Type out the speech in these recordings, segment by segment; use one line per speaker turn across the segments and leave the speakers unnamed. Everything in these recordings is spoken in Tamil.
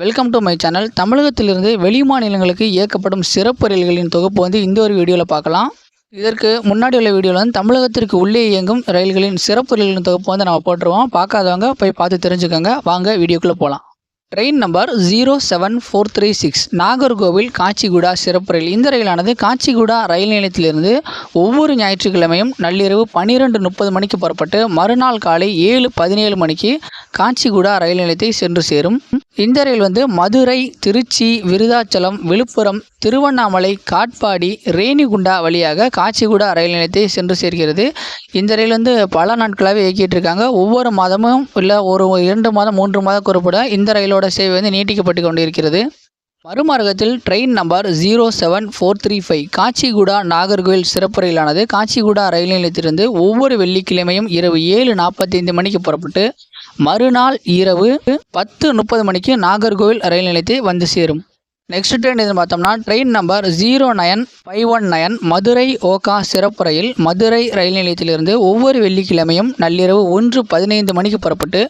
வெல்கம் டு மை சேனல் தமிழகத்திலிருந்து வெளி மாநிலங்களுக்கு இயக்கப்படும் சிறப்பு ரயில்களின் தொகுப்பு வந்து இந்த ஒரு வீடியோவில் பார்க்கலாம். இதற்கு முன்னாடி உள்ள வீடியோவில் வந்து தமிழகத்திற்கு உள்ளே இயங்கும் ரயில்களின் சிறப்பு ரயில்களின் தொகுப்பு வந்து நம்ம போட்டுருவோம். பார்க்காதவங்க போய் பார்த்து தெரிஞ்சுக்கோங்க. வாங்க வீடியோக்குள்ளே போகலாம் train number zero seven four three six Nagercoil Kacheguda சிறப்பு ரயில். இந்த ரயிலானது காச்சிகுடா ரயில் நிலையத்திலிருந்து ஒவ்வொரு ஞாயிற்றுக்கிழமையும் நள்ளிரவு பன்னிரெண்டு முப்பது மணிக்கு புறப்பட்டு மறுநாள் காலை ஏழு பதினேழு மணிக்கு காச்சிகுடா ரயில் நிலையத்தை சென்று சேரும். இந்த ரயில் வந்து மதுரை திருச்சி விருதாச்சலம் விழுப்புரம் திருவண்ணாமலை காட்பாடி ரேணிகுண்டா வழியாக காச்சிகுடா ரயில் நிலையத்தை சென்று சேர்கிறது. இந்த ரயில் வந்து பல நாட்களாகவே இயக்கிட்டு இருக்காங்க ஒவ்வொரு மாதமும் இல்லை ஒரு இரண்டு மாதம் மூன்று மாதம் குறிப்பிட இந்த ரயிலோட சேவை வந்து நீட்டிக்கப்பட்டு கொண்டு இருக்கிறது மறுமார்க்கத்தில் train number zero seven four three five. Kacheguda Nagercoil சிறப்பு ரயிலானது காச்சிகுடா ரயில் நிலையத்திலிருந்து ஒவ்வொரு வெள்ளிக்கிழமையும் இரவு ஏழு நாற்பத்தைந்து மணிக்கு புறப்பட்டு மறுநாள் இரவு பத்து முப்பது மணிக்கு நாகர்கோவில் ரயில் நிலையத்தை வந்து சேரும். நெக்ஸ்ட் ட்ரெயின் எதுன்னு பார்த்தோம்னா train number zero nine five one nine Madurai Okha சிறப்பு ரயில் மதுரை ரயில் நிலையத்திலிருந்து ஒவ்வொரு வெள்ளிக்கிழமையும் நள்ளிரவு ஒன்று பதினைந்து மணிக்கு புறப்பட்டு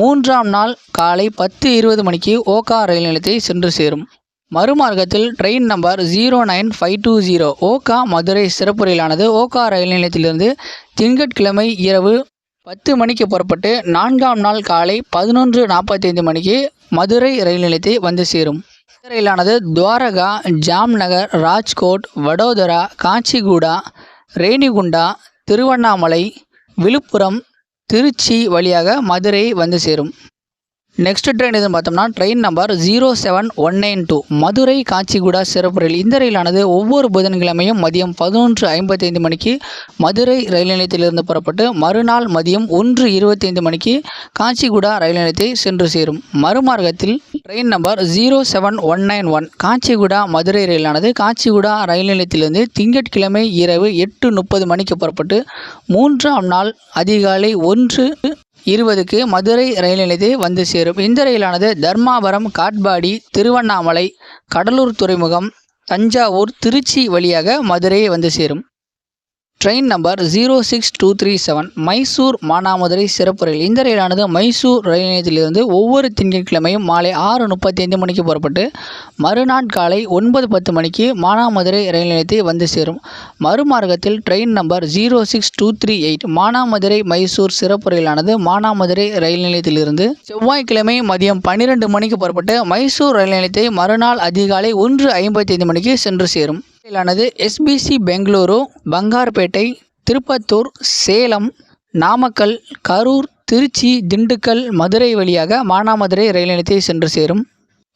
மூன்றாம் நாள் காலை பத்து இருபது மணிக்கு ஓகா ரயில் நிலையத்தை சென்று சேரும். மறுமார்க்கத்தில் train number zero nine five two zero Okha Madurai சிறப்பு ரயிலானது ஓகா ரயில் நிலையத்திலிருந்து திங்கட்கிழமை இரவு பத்து மணிக்கு புறப்பட்டு நான்காம் நாள் காலை பதினொன்று நாற்பத்தைந்து மணிக்கு மதுரை ரயில் நிலையத்தை வந்து சேரும். ரயிலானது துவாரகா ஜாம்நகர் ராஜ்கோட் வடோதரா காச்சிகூடா ரேணிகுண்டா திருவண்ணாமலை விழுப்புரம் திருச்சி வழியாக மதுரை வந்து சேரும். நெக்ஸ்ட் ட்ரெயின் எதுன்னு பார்த்தோம்னா train number zero seven one nine two Madurai Kacheguda சிறப்பு ரயில். இந்த ரயிலானது ஒவ்வொரு புதன்கிழமையும் மதியம் பதினொன்று ஐம்பத்தைந்து மணிக்கு மதுரை ரயில் நிலையத்திலிருந்து புறப்பட்டு மறுநாள் மதியம் ஒன்று இருபத்தைந்து மணிக்கு காஞ்சிகுடா ரயில் நிலையத்தை சென்று சேரும். மறுமார்க்கத்தில் train number zero seven one nine one Kacheguda Madurai ரயிலானது Kacheguda ரயில் நிலையத்திலிருந்து திங்கட்கிழமை இரவு எட்டு முப்பது மணிக்கு புறப்பட்டு மூன்றாம் நாள் அதிகாலை ஒன்று இருபதுக்கு மதுரை ரயில் நிலையத்தை வந்து சேரும். இந்த ரயிலானது தர்மாபுரம் காட்பாடி திருவண்ணாமலை கடலூர் துறைமுகம் தஞ்சாவூர் திருச்சி வழியாக மதுரையை வந்து சேரும். Train number zero six two three seven. Mysore Manamadurai சிறப்பு ரயில். இந்த ரயிலானது மைசூர் ரயில் நிலையத்திலிருந்து ஒவ்வொரு திங்கட்கிழமையும் மாலை ஆறு முப்பத்தைந்து மணிக்கு புறப்பட்டு மறுநாள் காலை ஒன்பது பத்து மணிக்கு மானாமதுரை ரயில் நிலையத்தை வந்து சேரும். மறுமார்க்கத்தில் train number zero six two three eight. Manamadurai Mysore சிறப்பு ரயிலானது மானாமதுரை ரயில் நிலையத்திலிருந்து செவ்வாய்க்கிழமை மதியம் பன்னிரெண்டு மணிக்கு புறப்பட்டு மைசூர் ரயில் நிலையத்தை மறுநாள் அதிகாலை ஒன்று ஐம்பத்தைந்து மணிக்கு சென்று சேரும். ரயிலானது எஸ்பிசி பெங்களூரு பங்கார்பேட்டை திருப்பத்தூர் சேலம் நாமக்கல் கரூர் திருச்சி திண்டுக்கல் மதுரை வழியாக மானாமதுரை ரயில் நிலையத்தை சென்று சேரும்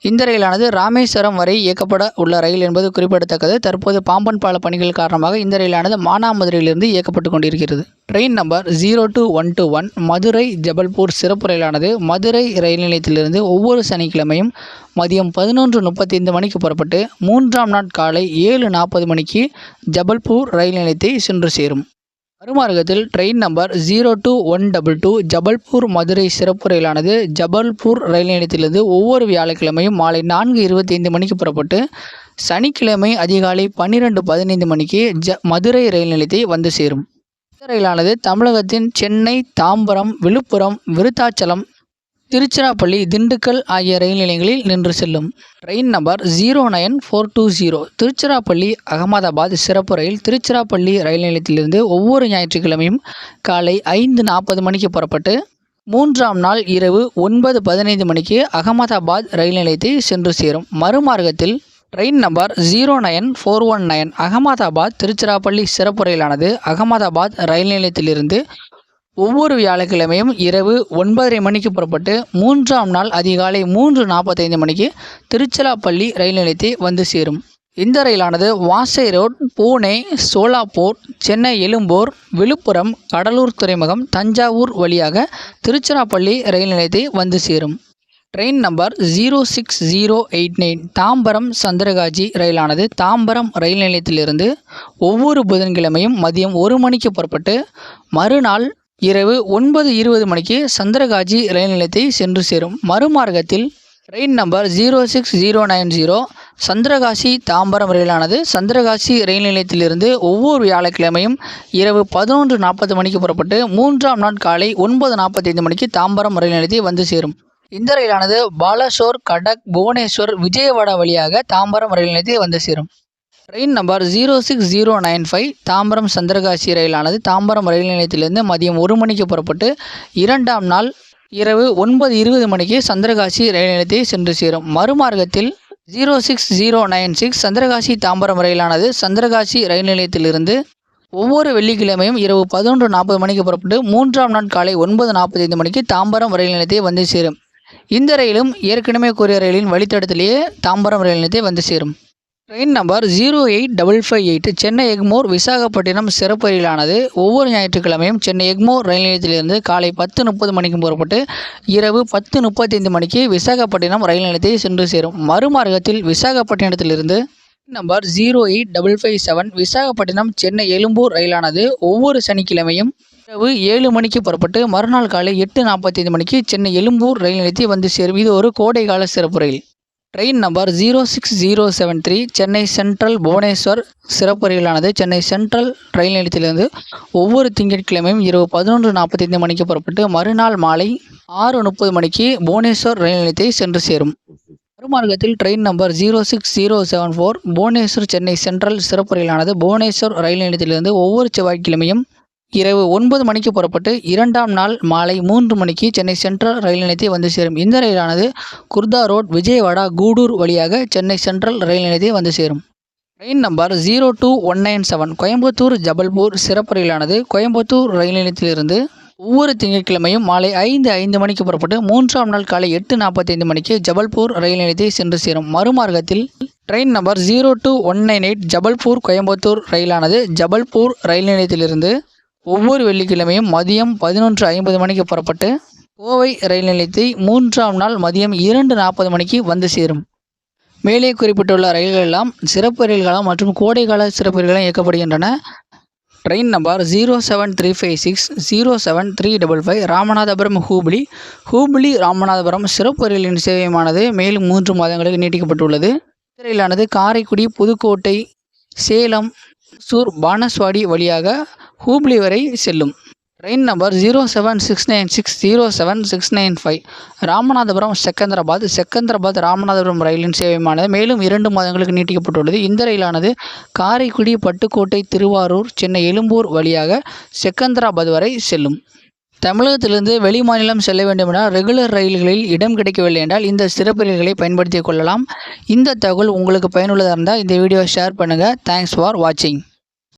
இந்த ரயிலானது ராமேஸ்வரம் வரை இயக்கப்பட உள்ள ரயில் என்பது குறிப்பிடத்தக்கது. தற்போது பாம்பன் பால பணிகள் காரணமாக இந்த ரயிலானது மானாமதுரையிலிருந்து இயக்கப்பட்டு கொண்டிருக்கிறது. Train number zero two one two one Madurai Jabalpur சிறப்பு ரயிலானது மதுரை ரயில் நிலையத்திலிருந்து ஒவ்வொரு சனிக்கிழமையும் மதியம் பதினொன்று முப்பத்தைந்து மணிக்கு புறப்பட்டு மூன்றாம் நாள் காலை ஏழு நாற்பது மணிக்கு ஜபல்பூர் ரயில் நிலையத்தை சென்று சேரும். மறுமார்க்கத்தில் train number zero two one double two Jabalpur Madurai சிறப்பு ரயிலானது ஜபல்பூர் ரயில் நிலையத்திலிருந்து ஒவ்வொரு வியாழக்கிழமையும் மாலை நான்கு இருபத்தி ஐந்து மணிக்கு புறப்பட்டு சனிக்கிழமை அதிகாலை பன்னிரெண்டு பதினைந்து மணிக்கு ஜ மதுரை ரயில் நிலையத்தை வந்து சேரும். இந்த ரயிலானது தமிழகத்தின் சென்னை தாம்பரம் விழுப்புரம் விருத்தாச்சலம் திருச்சிராப்பள்ளி திண்டுக்கல் ஆகிய ரயில் நிலையங்களில் நின்று செல்லும். Train number zero nine four two zero Tiruchirappalli Ahmedabad சிறப்பு ரயில் திருச்சிராப்பள்ளி ரயில் நிலையத்திலிருந்து ஒவ்வொரு ஞாயிற்றுக்கிழமையும் காலை ஐந்து நாற்பது மணிக்கு புறப்பட்டு மூன்றாம் நாள் இரவு ஒன்பது பதினைந்து மணிக்கு அகமதாபாத் ரயில் நிலையத்தை சென்று சேரும். மறுமார்க்கத்தில் train number zero nine four one nine Ahmedabad Tiruchirappalli சிறப்பு ரயிலானது அகமதாபாத் ரயில் நிலையத்திலிருந்து ஒவ்வொரு வியாழக்கிழமையும் இரவு ஒன்பதரை மணிக்கு புறப்பட்டு மூன்றாம் நாள் அதிகாலை மூன்று நாற்பத்தைந்து மணிக்கு திருச்சிராப்பள்ளி ரயில் நிலையத்தை வந்து சேரும். இந்த ரயிலானது வாசை ரோட் பூனே சோலாப்பூர் சென்னை எழும்பூர் விழுப்புரம் கடலூர் துறைமுகம் தஞ்சாவூர் வழியாக திருச்சிராப்பள்ளி ரயில் நிலையத்தை வந்து சேரும். Train number zero six zero eight nine Tambaram Santragachi ரயிலானது Tambaram ரயில் நிலையத்திலிருந்து ஒவ்வொரு புதன்கிழமையும் மதியம் ஒரு மணிக்கு புறப்பட்டு மறுநாள் இரவு ஒன்பது இருபது மணிக்கு சந்திரகாஜி ரயில் நிலையத்தை சென்று சேரும். மறுமார்க்கத்தில் ரயில் number zero six zero nine zero Santragachi Tambaram ரயிலானது Santragachi ரயில் நிலையத்திலிருந்து ஒவ்வொரு வியாழக்கிழமையும் இரவு பதினொன்று நாற்பது மணிக்கு புறப்பட்டு மூன்றாம் நாள் காலை ஒன்பது நாற்பத்தைந்து மணிக்கு தாம்பரம் ரயில் நிலையத்தை வந்து சேரும். இந்த ரயிலானது பாலசோர் கடக் புவனேஸ்வர் விஜயவாடா வழியாக தாம்பரம் ரயில் நிலையத்தை வந்து சேரும். Train number zero six zero nine five Tambaram Santragachi ரயிலானது. Tambaram ரயில் நிலையத்திலிருந்து மதியம் ஒரு மணிக்கு புறப்பட்டு இரண்டாம் நாள் இரவு ஒன்பது இருபது மணிக்கு சந்திரகாசி ரயில் நிலையத்தை சென்று சேரும். மறுமார்க்கத்தில் zero six zero nine six Santragachi Tambaram ரயிலானது Santragachi ரயில் நிலையத்திலிருந்து ஒவ்வொரு வெள்ளிக்கிழமையும் இரவு பதினொன்று நாற்பது மணிக்கு புறப்பட்டு மூன்றாம் நாள் காலை ஒன்பது நாற்பத்தைந்து மணிக்கு தாம்பரம் ரயில் நிலையத்தை வந்து சேரும். இந்த ரயிலும் ஏற்கனவே கூறிய ரயிலின் வழித்தடத்திலேயே தாம்பரம் ரயில் நிலையத்தை வந்து சேரும். Train number zero eight double five eight Chennai Egmore Visakhapatnam சிறப்பு ரயிலானது ஒவ்வொரு ஞாயிற்றுக்கிழமையும் சென்னை எக்மோர் ரயில் நிலையத்திலிருந்து காலை பத்து முப்பது மணிக்கு புறப்பட்டு இரவு பத்து முப்பத்தைந்து மணிக்கு விசாகப்பட்டினம் ரயில் நிலையத்தை சென்று சேரும். மறுமார்க்கத்தில் விசாகப்பட்டினத்திலிருந்து number zero eight double five seven Visakhapatnam Chennai Ezhumbur ரயிலானது ஒவ்வொரு சனிக்கிழமையும் இரவு ஏழு மணிக்கு புறப்பட்டு மறுநாள் காலை எட்டு நாற்பத்தைந்து மணிக்கு சென்னை எழும்பூர் ரயில் நிலையத்தை வந்து சேரும். இது ஒரு கோடைகால சிறப்பு ரயில். Train number zero six zero seven three Chennai Central Bhubaneswar சிறப்பு ரயிலானது. சென்னை சென்ட்ரல் ரயில் நிலையத்திலிருந்து ஒவ்வொரு திங்கட்கிழமையும் இரவு பதினொன்று நாற்பத்தைந்து மணிக்கு புறப்பட்டு மறுநாள் மாலை ஆறு முப்பது மணிக்கு புவனேஸ்வர் ரயில் நிலையத்தை சென்று சேரும். மறுமார்க்கத்தில் train number zero six zero seven four Bhubaneswar Chennai Central சிறப்பு ரயிலானது. புவனேஸ்வர் ரயில் நிலையத்திலிருந்து ஒவ்வொரு செவ்வாய்க்கிழமையும் இரவு ஒன்பது மணிக்கு புறப்பட்டு இரண்டாம் நாள் மாலை மூன்று மணிக்கு சென்னை சென்ட்ரல் ரயில் நிலையத்தை வந்து சேரும். இந்த ரயிலானது குர்தா ரோட் விஜயவாடா கூடூர் வழியாக சென்னை சென்ட்ரல் ரயில் நிலையத்தை வந்து சேரும். Train number zero two one nine seven Coimbatore Jabalpur சிறப்பு ரயிலானது கோயம்புத்தூர் ரயில் நிலையத்திலிருந்து ஒவ்வொரு திங்கட்கிழமையும் மாலை ஐந்து ஐந்து மணிக்கு புறப்பட்டு மூன்றாம் நாள் காலை எட்டு நாற்பத்தைந்து மணிக்கு ஜபல்பூர் ரயில் நிலையத்தை சென்று சேரும். மறுமார்க்கத்தில் train number zero two one nine eight Jabalpur Coimbatore ரயிலானது Jabalpur ரயில் நிலையத்திலிருந்து ஒவ்வொரு வெள்ளிக்கிழமையும் மதியம் பதினொன்று ஐம்பது மணிக்கு புறப்பட்டு கோவை ரயில் நிலையத்தை மூன்றாம் நாள் மதியம் இரண்டு நாற்பது மணிக்கு வந்து சேரும். மேலே குறிப்பிட்டுள்ள ரயில்கள் எல்லாம் சிறப்பு ரயில்களாக மற்றும் கோடைகால சிறப்பு ரயில்களும் இயக்கப்படுகின்றன. Train number zero seven three five six zero seven three double five Ramanathapuram Hubli. Hubli Ramanathapuram சிறப்பு ரயிலின் சேவையமானது மேலும் மூன்று மாதங்களுக்கு நீட்டிக்கப்பட்டுள்ளது. ரயிலானது காரைக்குடி புதுக்கோட்டை சேலம் சூர் பானஸ்வாடி வழியாக ஹூப்ளி வரை செல்லும். Train number zero seven six nine six zero seven six nine five Ramanathapuram Secunderabad Secunderabad Ramanathapuram ரயிலின் சேவையானது மேலும் இரண்டு மாதங்களுக்கு நீட்டிக்கப்பட்டுள்ளது. இந்த ரயிலானது காரைக்குடி பட்டுக்கோட்டை திருவாரூர் சென்னை எழும்பூர் வழியாக செகந்திராபாத் வரை செல்லும். தமிழகத்திலிருந்து வெளிமாநிலம் செல்ல வேண்டுமென்றால் ரெகுலர் ரயில்களில் இடம் கிடைக்கவில்லை என்றால் இந்த சிறப்பு ரயில்களை பயன்படுத்திக் கொள்ளலாம். இந்த தகவல் உங்களுக்கு பயனுள்ளதாக இருந்தால் இந்த வீடியோ ஷேர் பண்ணுங்கள் தேங்க்ஸ் ஃபார் வாட்சிங்